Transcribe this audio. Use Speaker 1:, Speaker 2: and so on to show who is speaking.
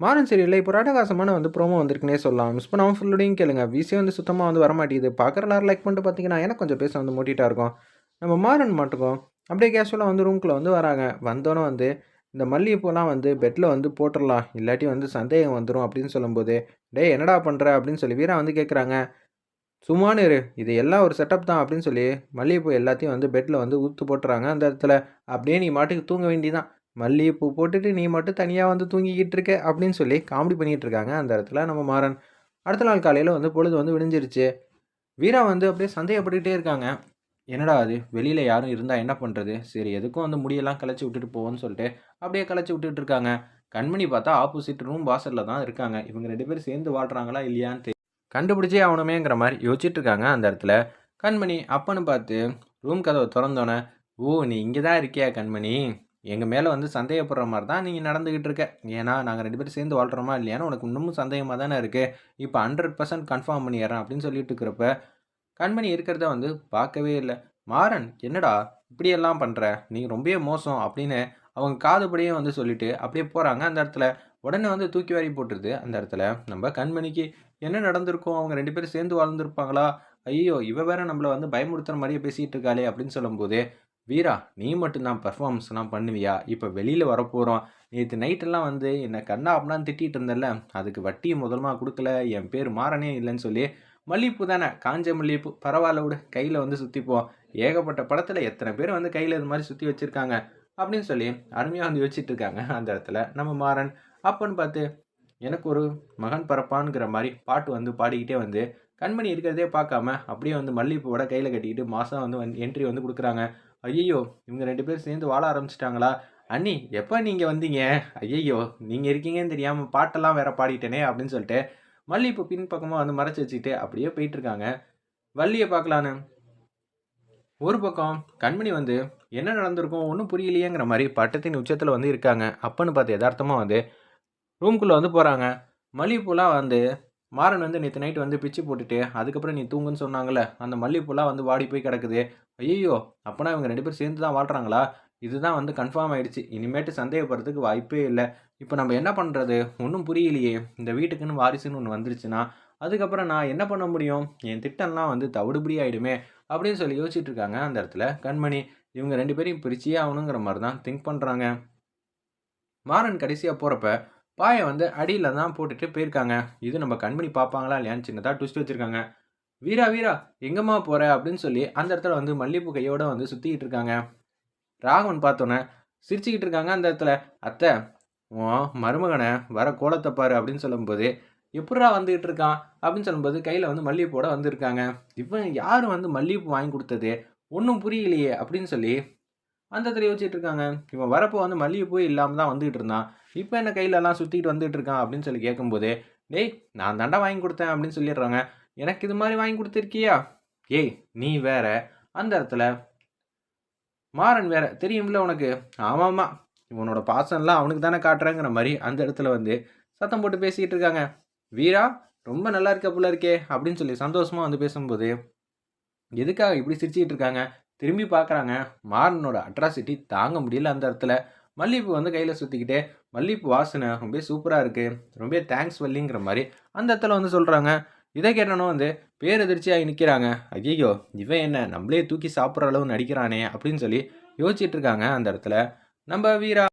Speaker 1: மாறன் சீரியலில் இப்போ ராட்டகாசமான வந்து ப்ரோமோ வந்திருக்குனே சொல்லலாம். மிஸ் பண்ணாமல் ஃபுல்லோடையும் கேளுங்க. விசே வந்து சுத்தமாக வந்து வரமாட்டேங்குது. பார்க்குற எல்லாரும் லைக் பண்ணிட்டு பார்த்தீங்கன்னா எனக்கு கொஞ்சம் பேச வந்து மூட்டிகிட்டா இருக்கும். நம்ம மாறன் மாட்டுக்கும் அப்படியே கேஷுவலாக வந்து ரூம்குள்ளே வந்து வராங்க. வந்தோன்னே வந்து இந்த மல்லிகைப்பூலாம் வந்து பெட்டில் வந்து போட்டுடலாம். இல்லாட்டி வந்து சந்தேகம் வந்துடும் அப்படின்னு சொல்லும்போது டேய் என்னடா பண்ணுற அப்படின்னு சொல்லி வீரா வந்து கேட்குறாங்க சும்மானு இரு. இது எல்லாம் ஒரு செட்டப் தான். அப்படின்னு சொல்லி மல்லிகைப்பூ எல்லாத்தையும் வந்து பெட்டில் வந்து ஊற்று போட்டுறாங்க. அந்த இடத்துல அப்படியே நீ மாட்டுக்கு தூங்க வேண்டிதான் மல்லிகைப்பூ போட்டுட்டு நீ மட்டும் தனியாக வந்து தூங்கிக்கிட்டு இருக்க அப்படின்னு சொல்லி காமெடி பண்ணிகிட்டு இருக்காங்க அந்த இடத்துல நம்ம மாறன். அடுத்த நாள் காலையில் வந்து பொழுது வந்து விடிஞ்சிருச்சு. வீரா வந்து அப்படியே சந்தேகப்பட்டுக்கிட்டே இருக்காங்க. என்னடா அது? வெளியில் யாரும் இருந்தால் என்ன பண்ணுறது சரி எதுக்கும் வந்து முடியெல்லாம் கலைச்சி விட்டுட்டு போவோன்னு சொல்லிட்டு அப்படியே கலைச்சி விட்டுட்டு இருக்காங்க. கண்மணி பார்த்தா ஆப்போசிட் ரூம் வாசலில் தான் இருக்காங்க. இவங்க ரெண்டு பேரும் சேர்ந்து வாழ்கிறாங்களா இல்லையான்னு தெரியும் கண்டுபிடிச்சே ஆகணுமேங்கிற மாதிரி யோசிச்சுட்டு இருக்காங்க அந்த இடத்துல. கண்மணி அப்பன்னு பார்த்து ரூம் கதவை திறந்தோன்னே ஓ நீ இங்கே தான் இருக்கியா கண்மணி? எங்கள் மேலே வந்து சந்தேகப்படுற மாதிரி தான் நீங்கள் நடந்துக்கிட்டு இருக்க. ஏன்னா நாங்கள் ரெண்டு பேரும் சேர்ந்து வாழ்கிறோமா இல்லையான்னு உனக்கு இன்னமும் சந்தேகமாக தானே இருக்குது இப்போ ஹண்ட்ரட் பர்சன்ட் கன்ஃபார்ம் பண்ணிடுறேன் அப்படின்னு சொல்லிட்டு இருக்கிறப்ப கண்மணி இருக்கிறத வந்து பார்க்கவே இல்லை. மாறன் என்னடா இப்படியெல்லாம் பண்ணுற நீ ரொம்பவே மோசம் அப்படின்னு அவங்க காதுபடியே வந்து சொல்லிட்டு அப்படியே போகிறாங்க அந்த இடத்துல. உடனே வந்து தூக்கி வாரி போட்டுருது அந்த இடத்துல. நம்ம கண்மணிக்கு என்ன நடந்திருக்கும்? அவங்க ரெண்டு பேரும் சேர்ந்து வாழ்ந்துருப்பாங்களா? ஐயோ இவ வேற நம்மளை வந்து பயமுறுத்துற மாதிரியே பேசிகிட்டு இருக்காளே அப்படின்னு சொல்லும்போது வீரா நீ மட்டும்தான் பர்ஃபார்மன்ஸ்லாம் பண்ணுவியா? இப்போ வெளியில் வரப்போகிறோம் நேற்று நைட்டெல்லாம் வந்து என்னை கண்ணா அப்படின்னா திட்டிகிட்டு இருந்தேன்ல. அதுக்கு வட்டி முதலமாக கொடுக்கல. என் பேர் மாறனே இல்லைன்னு சொல்லி மல்லிகைப்பூ தானே? காஞ்ச மல்லிகைப்பூ பரவாயில்ல விடு. கையில் வந்து சுற்றிப்போம் ஏகப்பட்ட படத்தில் எத்தனை பேர் வந்து கையில் இது மாதிரி சுற்றி வச்சுருக்காங்க? அப்படின்னு சொல்லி அருமையாக வந்து யோசிச்சுட்டு இருக்காங்க. அந்த இடத்துல நம்ம மாறன். அப்பன்னு பார்த்து எனக்கு ஒரு மகன் பரப்பான்ங்கிற மாதிரி பாட்டு வந்து பாடிக்கிட்டே வந்து கண்மணி இருக்கிறதே பார்க்காம அப்படியே வந்து மல்லிகைப்பூவோட கையில் கட்டிக்கிட்டு மாதம் வந்து வந்து என்ட்ரி வந்து கொடுக்குறாங்க. ஐயையோ இவங்க ரெண்டு பேரும் சேர்ந்து வாழ ஆரம்பிச்சிட்டாங்களா? அண்ணி எப்போ நீங்கள் வந்தீங்க? ஐயையோ நீங்கள் இருக்கீங்கன்னு தெரியாமல் பாட்டெல்லாம் வேற பாடிட்டேனே அப்படின்னு சொல்லிட்டு மல்லிகைப்பூ இப்போ பின்பக்கமாக வந்து மறைச்சி வச்சுக்கிட்டு அப்படியே போயிட்டுருக்காங்க. வள்ளியை பார்க்கலான்னு. ஒரு பக்கம் கண்மணி வந்து என்ன நடந்திருக்கும்? ஒன்றும் புரியலையேங்கிற மாதிரி பட்டத்தின் உச்சத்தில் வந்து இருக்காங்க. அப்பன்னு பார்த்து யதார்த்தமாக வந்து ரூம்குள்ளே வந்து போகிறாங்க மல்லிகைப்பூலாம் வந்து மாறன் வந்து நேற்று நைட்டு வந்து பிச்சு போட்டுட்டு அதுக்கப்புறம் நீ தூங்குன்னு சொன்னாங்களே அந்த மல்லிகைப்பூலாம் வந்து வாடி போய் கிடக்குது. ஐயோ அப்போனா இவங்க ரெண்டு பேரும் சேர்ந்து தான் வாழ்கிறாங்களா இதுதான் வந்து கன்ஃபார்ம் ஆயிடுச்சு. இனிமேட்டு சந்தேகப்படுறதுக்கு வாய்ப்பே இல்லை. இப்போ நம்ம என்ன பண்ணுறது ஒன்றும் புரியலையே. இந்த வீட்டுக்குன்னு வாரிசுன்னு ஒன்று வந்துருச்சுன்னா அதுக்கப்புறம் நான் என்ன பண்ண முடியும்? என் திட்டம்லாம் வந்து தவிடுபடி ஆகிடுமே அப்படின்னு சொல்லி யோசிச்சுட்டு இருக்காங்க அந்த இடத்துல கண்மணி. இவங்க ரெண்டு பேரையும் பிரிச்சியே ஆகணுங்கிற மாதிரி தான் திங்க் பண்ணுறாங்க மாறன் கடைசியாக போகிறப்ப பாயை வந்து அடியில் தான் போட்டுட்டு போயிருக்காங்க. இது நம்ம கண்மணி பார்ப்பாங்களா இல்லையான்னு சின்னதாக ட்விஸ்ட் வச்சுருக்காங்க. வீரா வீரா எங்கம்மா போகிற அப்படின்னு சொல்லி அந்த இடத்துல வந்து மல்லிகைப்பூ கையோட வந்து சுற்றிக்கிட்டு இருக்காங்க. ராகவன் பார்த்தோன்னே சிரிச்சுக்கிட்டு இருக்காங்க அந்த இடத்துல. அத்தை ஓ மருமகனை வர கோலத்தை பாரு அப்படின்னு சொல்லும்போது எப்படா வந்துகிட்டு இருக்கான்? அப்படின்னு சொல்லும்போது கையில் வந்து மல்லிகைப்பூட வந்திருக்காங்க. இவன் யார் வந்து மல்லிகைப்பூ வாங்கி கொடுத்தது? ஒன்றும் புரியலையே அப்படின்னு சொல்லி அந்த இடத்துல வச்சுட்டு இருக்காங்க. இவன் வரப்போ வந்து மல்லிகைப்பூ இல்லாமல் தான் வந்துகிட்டு இருந்தான். இப்போ என்ன கையிலலாம் சுற்றிட்டு வந்துட்டு இருக்கான் அப்படின்னு சொல்லி கேட்கும்போது டேய் நான் தாண்டா வாங்கி கொடுத்தேன் அப்படின்னு சொல்லிடுறாங்க. எனக்கு இது மாதிரி வாங்கி கொடுத்துருக்கியா? ஏய் நீ வேற. அந்த இடத்துல மாறன் வேற தெரியும்ல உனக்கு? ஆமாம்மா இவனோட பாசம்லாம் அவனுக்கு தானே காட்டுறேங்கிற மாதிரி அந்த இடத்துல வந்து சத்தம் போட்டு பேசிக்கிட்டு இருக்காங்க. வீரா ரொம்ப நல்லா இருக்க புள்ள இருக்கே அப்படின்னு சொல்லி சந்தோஷமாக வந்து பேசும்போது எதுக்காக இப்படி சிரிச்சுக்கிட்டு இருக்காங்க? திரும்பி பார்க்குறாங்க. மாறனோட அட்ராசிட்டி தாங்க முடியல அந்த இடத்துல. மல்லிகைப்பூ வந்து கையில் சுற்றிக்கிட்டே மல்லிகைப்பூ வாசனை ரொம்ப சூப்பராக இருக்குது ரொம்ப தேங்க்ஸ் வள்ளிங்கிற மாதிரி அந்த இடத்துல வந்து சொல்கிறாங்க இதை கேட்டனும் வந்து பேரெதிர்ச்சியாக நிற்கிறாங்க ஐயோ இவன் என்ன நம்மளே தூக்கி சாப்பிட்ற அளவு நடிக்கிறானே அப்படின்னு சொல்லி யோசிச்சுட்டு இருக்காங்க அந்த இடத்துல. நம்ம வீரா